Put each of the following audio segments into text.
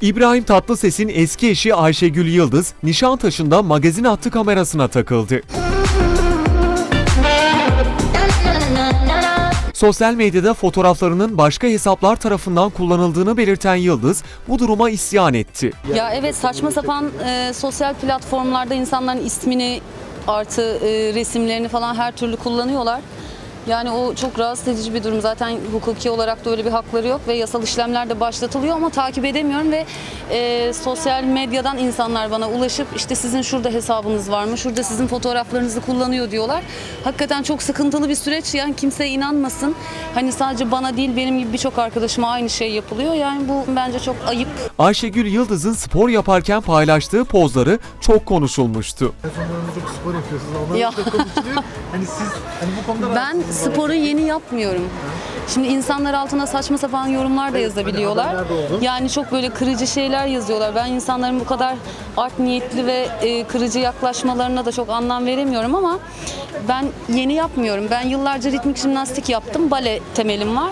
İbrahim Tatlıses'in eski eşi Ayşegül Yıldız, Nişantaşı'nda magazin hattı kamerasına takıldı. Sosyal medyada fotoğraflarının başka hesaplar tarafından kullanıldığını belirten Yıldız, bu duruma isyan etti. Ya evet saçma sapan e, sosyal platformlarda insanların ismini artı e, resimlerini falan her türlü kullanıyorlar. Yani o çok rahatsız edici bir durum. Zaten hukuki olarak da öyle bir hakları yok ve yasal işlemler de başlatılıyor ama takip edemiyorum ve e, sosyal medyadan insanlar bana ulaşıp işte sizin şurada hesabınız var mı, şurada sizin fotoğraflarınızı kullanıyor diyorlar. Hakikaten çok sıkıntılı bir süreç. Yani kimse inanmasın. Hani sadece bana değil benim gibi birçok arkadaşıma aynı şey yapılıyor. Yani bu bence çok ayıp. Ayşegül Yıldız'ın spor yaparken paylaştığı pozları çok konuşulmuştu. Spor yapıyorsunuz. Ya. konuşuluyor. Hani siz hani bu konuda Ben sporu yeni yapmıyorum. Şimdi insanlar altına saçma sapan yorumlar da yazabiliyorlar. Yani çok böyle kırıcı şeyler yazıyorlar. Ben insanların bu kadar art niyetli ve e, kırıcı yaklaşmalarına da çok anlam veremiyorum ama ben yeni yapmıyorum. Ben yıllarca ritmik jimnastik yaptım. Bale temelim var.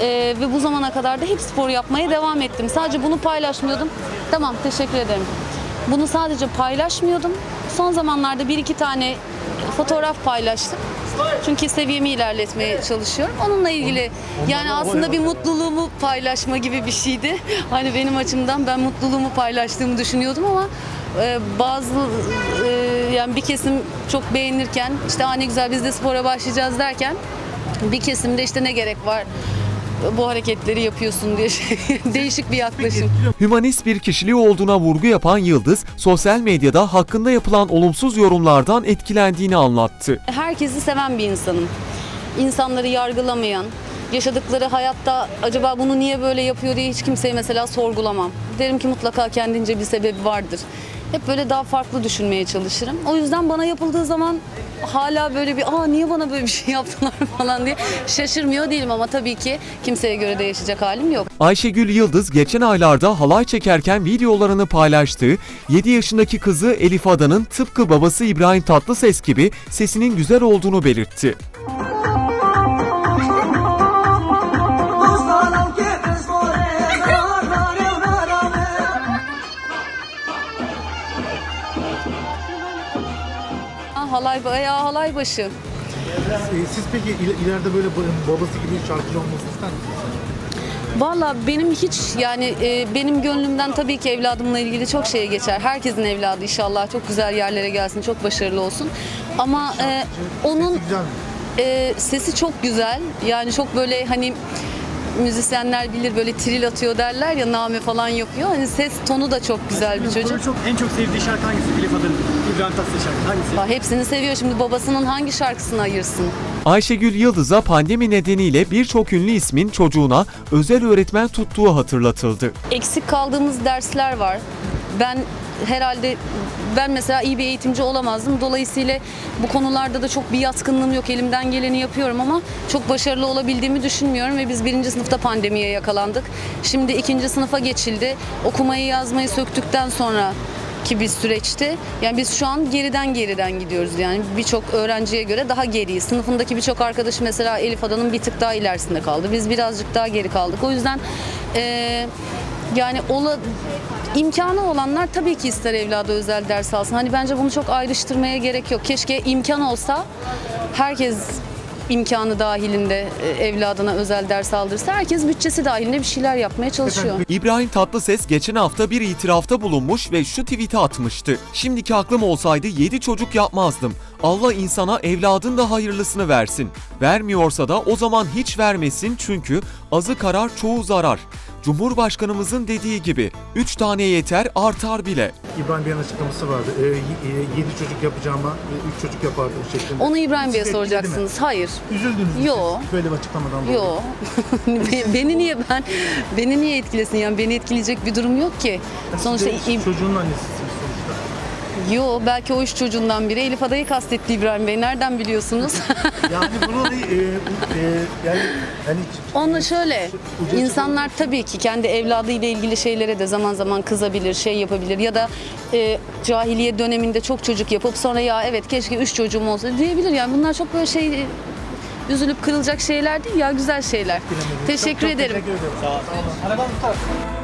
E, ve bu zamana kadar da hep spor yapmaya devam ettim. Sadece bunu paylaşmıyordum. Tamam teşekkür ederim. Bunu sadece paylaşmıyordum. Son zamanlarda bir iki tane fotoğraf paylaştım. Çünkü seviyemi ilerletmeye çalışıyorum. Onunla ilgili yani aslında bir mutluluğumu paylaşma gibi bir şeydi. Hani benim açımdan ben mutluluğumu paylaştığımı düşünüyordum ama e, bazı e, yani bir kesim çok beğenirken işte "Aa ne güzel biz de spora başlayacağız derken bir kesimde işte ne gerek var bu hareketleri yapıyorsun diye şey, değişik bir yaklaşım. Hümanist bir kişiliği olduğuna vurgu yapan Yıldız, sosyal medyada hakkında yapılan olumsuz yorumlardan etkilendiğini anlattı. herkesi seven bir insanım. İnsanları yargılamayan, yaşadıkları hayatta acaba bunu niye böyle yapıyor diye hiç kimseyi mesela sorgulamam. Derim ki mutlaka kendince bir sebebi vardır. Hep böyle daha farklı düşünmeye çalışırım. O yüzden bana yapıldığı zaman hala böyle bir aa niye bana böyle bir şey yaptılar falan diye şaşırmıyor değilim ama tabii ki kimseye göre değişecek halim yok. Ayşegül Yıldız geçen aylarda halay çekerken videolarını paylaştığı 7 yaşındaki kızı Elif Adan'ın tıpkı babası İbrahim Tatlıses gibi sesinin güzel olduğunu belirtti. Halay bayağı halay başı. Ee, Siz peki il- ileride böyle ba- babası gibi şarkıcı olmasını ister misiniz? Valla benim hiç yani e, benim gönlümden tabii ki evladımla ilgili çok şeye geçer. Herkesin evladı inşallah çok güzel yerlere gelsin, çok başarılı olsun. Ama e, onun Sesi güzel mi? e, sesi çok güzel. Yani çok böyle hani müzisyenler bilir böyle tril atıyor derler ya name falan yapıyor. Hani ses tonu da çok güzel bir çocuk. Çok, en çok sevdiği şarkı hangisi? Elif Adın, İbrahim Tatlıses şarkı hangisi? Aa, Hepsini seviyor. Şimdi babasının hangi şarkısını ayırsın? Ayşegül Yıldız'a pandemi nedeniyle birçok ünlü ismin çocuğuna özel öğretmen tuttuğu hatırlatıldı. eksik kaldığımız dersler var. Ben herhalde ben mesela iyi bir eğitimci olamazdım. Dolayısıyla bu konularda da çok bir yatkınlığım yok. Elimden geleni yapıyorum ama çok başarılı olabildiğimi düşünmüyorum ve biz birinci sınıfta pandemiye yakalandık. Şimdi ikinci sınıfa geçildi. Okumayı yazmayı söktükten sonra ki bir süreçti. Yani biz şu an geriden geriden gidiyoruz yani birçok öğrenciye göre daha geriyiz. Sınıfındaki birçok arkadaşı mesela Elif Adan'ın bir tık daha ilerisinde kaldı. Biz birazcık daha geri kaldık. O yüzden eee, yani ola, imkanı olanlar tabii ki ister evladı özel ders alsın. Hani bence bunu çok ayrıştırmaya gerek yok. Keşke imkan olsa herkes imkanı dahilinde e, evladına özel ders aldırsa herkes bütçesi dahilinde bir şeyler yapmaya çalışıyor. İbrahim Tatlıses geçen hafta bir itirafta bulunmuş ve şu tweet'i atmıştı. Şimdiki aklım olsaydı 7 çocuk yapmazdım. Allah insana evladın da hayırlısını versin. Vermiyorsa da o zaman hiç vermesin çünkü azı karar çoğu zarar. Cumhurbaşkanımızın dediği gibi 3 tane yeter artar bile. İbrahim Bey'in açıklaması vardı. Ee, 7 çocuk yapacağıma 3 çocuk yapardım şeklinde. Onu İbrahim Bey'e Sizi etkiledi mi? soracaksınız. Hayır. Üzüldünüz mü Yo. siz böyle bir açıklamadan dolayı? Yo. Be- beni niye ben beni niye etkilesin yani beni etkileyecek bir durum yok ki. Sonuçta Siz de İb- çocuğun annesisiniz. Yo belki o üç çocuğundan biri Elif Ada'yı kastetti İbrahim Bey. Nereden biliyorsunuz? Yani bunu da, e, e, yani yani Onunla şöyle, Ucu- insanlar tabii ki kendi evladıyla ilgili şeylere de zaman zaman kızabilir, şey yapabilir ya da e, cahiliye döneminde çok çocuk yapıp sonra ya evet keşke üç çocuğum olsa diyebilir. Yani bunlar çok böyle şey e, üzülüp kırılacak şeyler değil ya güzel şeyler. Teşekkür Çok- çok ederim. Teşekkür ederim. Arabam bu tarafta.